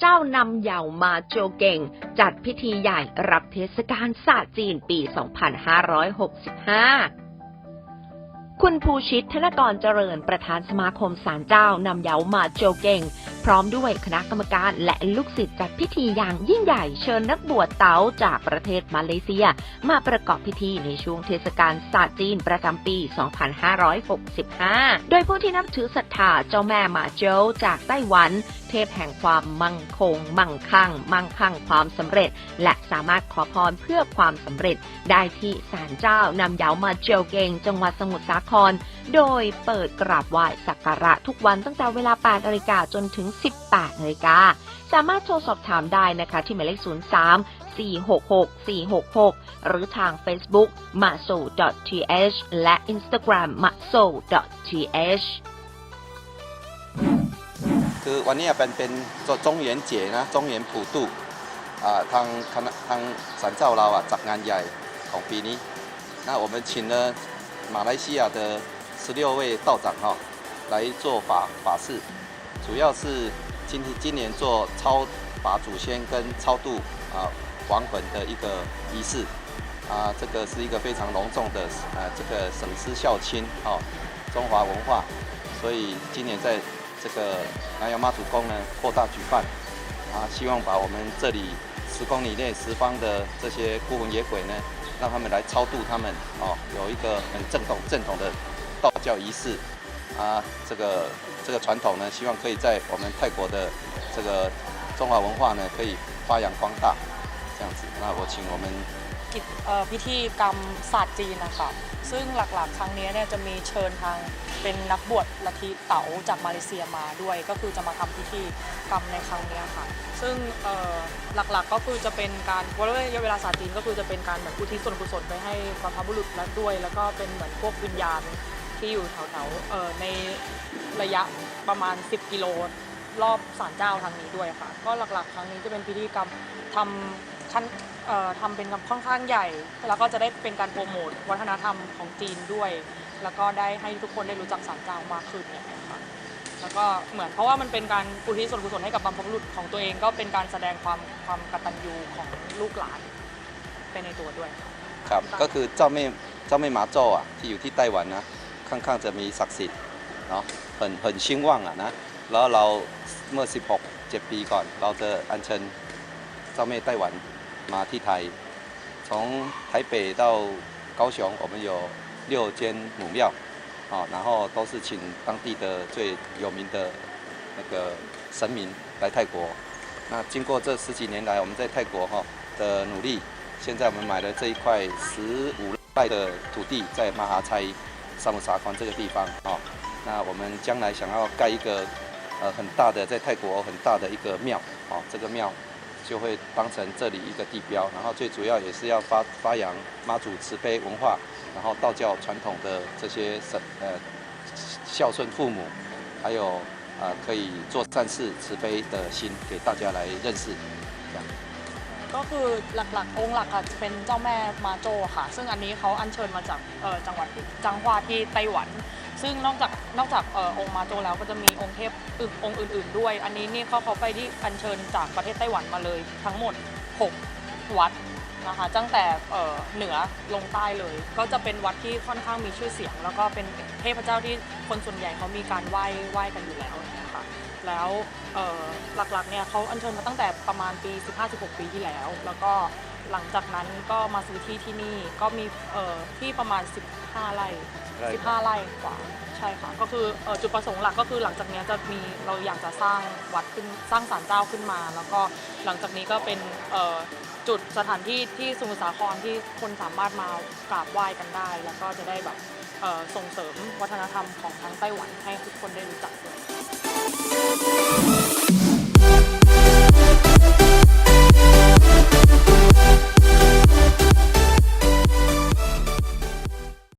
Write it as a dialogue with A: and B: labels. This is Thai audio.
A: เจ้านำเหยามาโจเก่ง จัดพิธีใหญ่รับเทศกาลศาสตร์จีนปี 2565คุณภูชิตธนกรเจริญประธานสมาคมศาลเจ้านำเหยามาโจเก่ง พร้อมด้วยคณะกรรมการและลูกศิษย์จัดพิธีอย่างยิ่งใหญ่เชิญนักบวชเต๋าจากประเทศมาเลเซีย มาประกอบพิธีในช่วงเทศกาลศาสตร์จีนประจำปี 2565 โดยผู้ที่นับถือศรัทธาเจ้าแม่มาโจวจากไต้หวัน เทพแห่งความมั่งคง มั่งคั่ง มั่งคั่งความสำเร็จ และสามารถขอพรเพื่อความสำเร็จ ได้ที่ศาลเจ้านำเยามาเจวเกงจังหวัดสมุทรสาคร โดยเปิดกราบไหว้สักการะทุกวันตั้งแต่เวลา 8นาฬิกาจนถึง 18นาฬิกา สามารถโทรสอบถามได้นะคะที่หมายเลข 03 466 466 หรือทาง Facebook m a s o th และ Instagram m a s o th
B: คือวันนี้เป็นเป็นจงเหวียนเจ๋นะจงเหวียนผูตุอ่าทางคณะทางสันเจ้าเราอ่ะจัดงานใหญ่ของปีนี้那我们请了马来西亚的 十六位道长哈、来做法法事，主要是今天今年做超拔祖先跟超度啊亡魂的一个仪式。啊，这个是一个非常隆重的啊这个省思孝亲哦中华文化，所以今年在这个南洋妈祖宫呢扩大举办。啊，希望把我们这里十公里内十方的这些孤魂野鬼呢，让他们来超度他们哦，有一个很正统正统的道教仪式啊，这个这个传统呢，希望可以在我们泰国的这个中华文化呢可以发扬光大，这样子。那我请我们
C: กิจเอ่อพิธีกรรมศาสตร์จีนนะคะซึ่งหลักๆ ครั้งนี้เนี่ยจะมีเชิญทางเป็นนักบวชลัทธิเต๋าจากมาเลเซียมาด้วย ก็คือจะมาทำพิธีกรรมในครั้งเนี้ยค่ะ ซึ่งเอ่อหลักๆก็คือจะเป็นการเพราะว่าระยะเวลาศาสตร์จีนก็คือจะเป็นการเหมือนอุทิศส่วนกุศลไปให้บรรพบุรุษแล้วด้วย แล้วก็เป็นเหมือนพวกวิญญาณ ที่อยู่แถวๆเอ่อในระยะประมาณ 10 กิโลรอบศาลเจ้าทางนี้ด้วยค่ะ ก็หลักๆ ครั้งนี้จะเป็นพิธีกรรมทำขั้นเอ่อทำเป็นค่อนข้างใหญ่ แล้วก็จะได้เป็นการโปรโมทวัฒนธรรมของจีนด้วย แล้วก็ได้ให้ทุกคนได้รู้จักศาลเจ้ามากขึ้นเนี่ยค่ะแล้วก็เหมือนเพราะว่ามันเป็นการอุทิศส่วนกุศลให้กับบรรพบุรุษของตัวเองก็เป็นการแสดงความความกตัญญูของลูกหลานไปในตัวด้วย ค
B: รับ ก็คือเจ้าแม่เจ้าแม่หมาจ้อะที่อยู่ที่ไต้หวันนะ ข้างๆจะมีศักดิ์สิทธิ์เนาะ很很兴旺อ่ะนะแล้วเราเมื่อ 16 7 ปีก่อน เราจะอัญเชิญเจ้าแม่ไต้หวันมาที่ไทย从台北到高雄我们有六间母庙哦然后都是请当地的最有名的那个神明来泰国那经过这十几年来我们在泰国哈、的努力现在我们买了这一块十五块的土地，在马哈猜 萨姆沙宽这个地方哦。那我们将来想要盖一个呃很大的，在泰国很大的一个庙哦，这个庙就会当成这里一个地标，然后最主要也是要发发扬妈祖慈悲文化，然后道教传统的这些神呃孝顺父母，还有呃可以做善事慈悲的心给大家来认识。
C: ก็คือหลักๆ องค์หลักอะจะเป็นเจ้าแม่มาโจค่ะ ซึ่งอันนี้เขาอัญเชิญมาจากเอ่อจังหวัดจังหวัดที่ไต้หวัน ซึ่งนอกจากนอกจากเอ่อองค์มาโจแล้วก็จะมีองค์เทพอื่นองค์อื่น ๆ ด้วย อันนี้นี่เขาเขาไปที่อัญเชิญจากประเทศไต้หวันมาเลยทั้งหมด 6 วัดนะคะตั้งแต่เอ่อเหนือลงใต้เลย ก็จะเป็นวัดที่ค่อนข้างมีชื่อเสียง แล้วก็เป็นเทพเจ้าที่คนส่วนใหญ่เขามีการไหว้ไหว้กันอยู่แล้วนะคะ แล้วเอ่อหลักๆเนี่ยเขาอัญเชิญมาตั้งแต่ประมาณปี 15-16 ปีที่แล้ว แล้วก็หลังจากนั้นก็มาซื้อที่ที่นี่ก็มีเอ่อที่ประมาณ 15ไร่
B: ไร่
C: 15 ไร่กว่าใช่ค่ะก็คือเอ่อจุดประสงค์หลักก็คือหลังจากเนี้ยจะมีเราอยากจะสร้างวัดขึ้นสร้างศาลเจ้าขึ้นมา แล้วก็หลังจากนี้ก็เป็นเอ่อจุดสถานที่ที่สมุทรสาครที่คนสามารถมากราบไหว้กันได้ แล้วก็จะได้แบบเอ่อส่งเสริมวัฒนธรรมของทางไต้หวันให้ทุกคนได้รู้จักด้วย Música